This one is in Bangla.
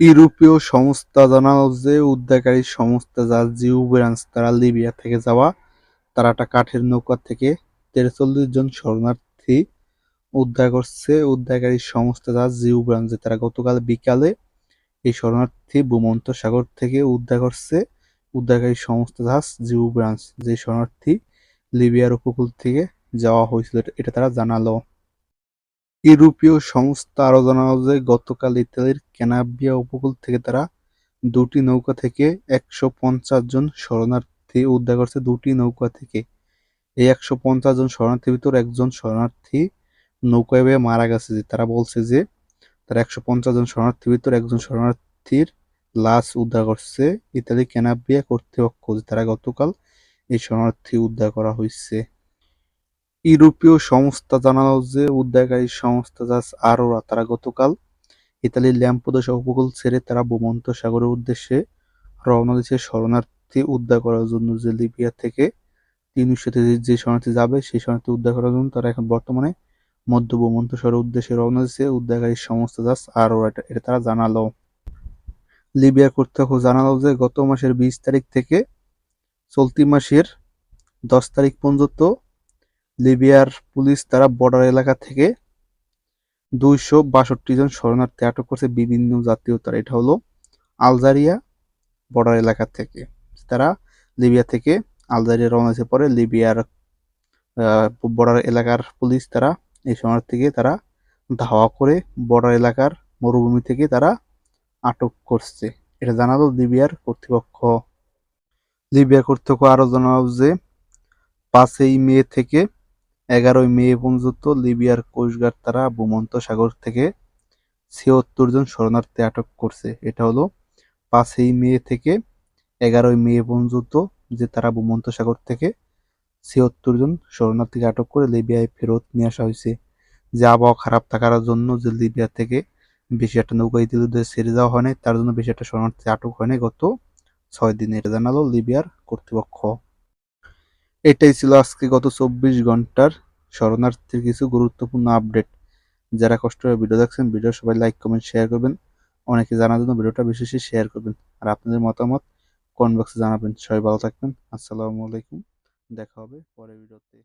ইউরোপীয় সংস্থা জানালো যে, উদ্ধারকারী সংস্থা যা জিউ ব্রাঞ্চ তারা লিবিয়া থেকে যাওয়া তারা একটা কাঠের নৌকা থেকে তেরচল্লিশ জন শরণার্থী উদ্ধার করছে। উদ্ধারকারী সংস্থা যা জিউ ব্রাঞ্চে তারা গতকাল বিকালে এই শরণার্থী ভূমন্ত সাগর থেকে উদ্ধার করছে। উদ্ধারকারী সংস্থা জাহাজ জিউ ব্রাঞ্চ যে শরণার্থী লিবিয়ার উপকূল থেকে যাওয়া হয়েছিল, এটা তারা জানালো। ইউরোপীয় সংস্থা আরও জানালো যে গতকাল ইতালির ক্যানাবিয়া উপকূল থেকে তারা দুটি নৌকা থেকে একশো পঞ্চাশ জন শরণার্থী উদ্ধার করছে। দুটি নৌকা থেকে এই একশো পঞ্চাশ জন শরণার্থীর ভিতর একজন শরণার্থী নৌকায় বেয়ে মারা গেছে যে তারা বলছে যে তারা একশো পঞ্চাশ জন শরণার্থীর ভিতর একজন শরণার্থীর লাশ উদ্ধার করছে ইতালি ক্যানাবিয়া কর্তৃপক্ষ যে তারা গতকাল এই শরণার্থী উদ্ধার করা হয়েছে। ইউরোপীয় সংস্থা জানালো যে, উদ্ধারকারী সংস্থা জাস আরোরা, তারা গতকাল ইতালির ল্যাম্পোদোসা উপকূল ছেড়ে তারা ভূমন্ত সাগরের উদ্দেশ্যে রওনা দিচ্ছে শরণার্থী উদ্ধার করার জন্য যে লিবিয়া থেকে তিনশোতে যে শরণার্থী যাবে, সেই শরণার্থী উদ্ধার করার জন্য তারা এখন বর্তমানে মধ্য ভূমন্ত সাগরের উদ্দেশ্যে রওনা দিচ্ছে উদ্ধারকারী সংস্থা জাস আরোরা এটা তারা জানালো। লিবিয়া কর্তৃপক্ষ জানালো যে, গত মাসের বিশ তারিখ থেকে চলতি মাসের দশ তারিখ পর্যন্ত লিবিয়ার পুলিশ তারা বর্ডার এলাকা থেকে দুইশো বাষট্টি জন শরণার্থী আটক করছে বিভিন্ন জাতীয়তার এটা হলো আলজারিয়া বর্ডার এলাকা থেকে। তারা লিবিয়া থেকে আলজারিয়া রওনা হয়েছে পরে লিবিয়ার বর্ডার এলাকার পুলিশ তারা এই শরণার্থীকে তারা ধাওয়া করে বর্ডার এলাকার মরুভূমি থেকে তারা আটক করছে। এটা জানালো লিবিয়ার কর্তৃপক্ষ। লিবিয়ার কর্তৃপক্ষ আরও জানালো যে পাঁচই মে থেকে এগারোই মে পর্যন্ত লিবিয়ার কোস্টগার্ড তারা ভূমন্ত সাগর থেকে ছিয়াত্তর জন শরণার্থী আটক করছে। এটা হলো পাঁচই মে থেকে এগারোই মে পর্যন্ত যে তারা ভূমন্ত সাগর থেকে ছিয়াত্তর জন শরণার্থীকে আটক করে লিবিয়ায় ফেরত নিয়ে আসা হয়েছে। যে আবহাওয়া খারাপ থাকার জন্য যে লিবিয়া থেকে বেশি একটা নৌকা ইতিমধ্যে ছেড়ে যাওয়া হয়নি তার জন্য বেশি একটা শরণার্থী আটক হয়নি গত ছয় দিনে। এটা জানালো লিবিয়ার কর্তৃপক্ষ। এটাই ছিল আজকে গত চব্বিশ ঘণ্টার শরণার্থীর কিছু গুরুত্বপূর্ণ আপডেট। যারা কষ্ট হয়ে ভিডিও দেখছেন, ভিডিও সবাই লাইক কমেন্ট শেয়ার করবেন। অনেকে জানার জন্য ভিডিওটা বেশি বেশি শেয়ার করবেন। আর আপনাদের মতামত কমেন্ট বক্সে জানাবেন। সবাই ভালো থাকবেন। আসসালামু আলাইকুম। দেখা হবে পরের ভিডিওতে।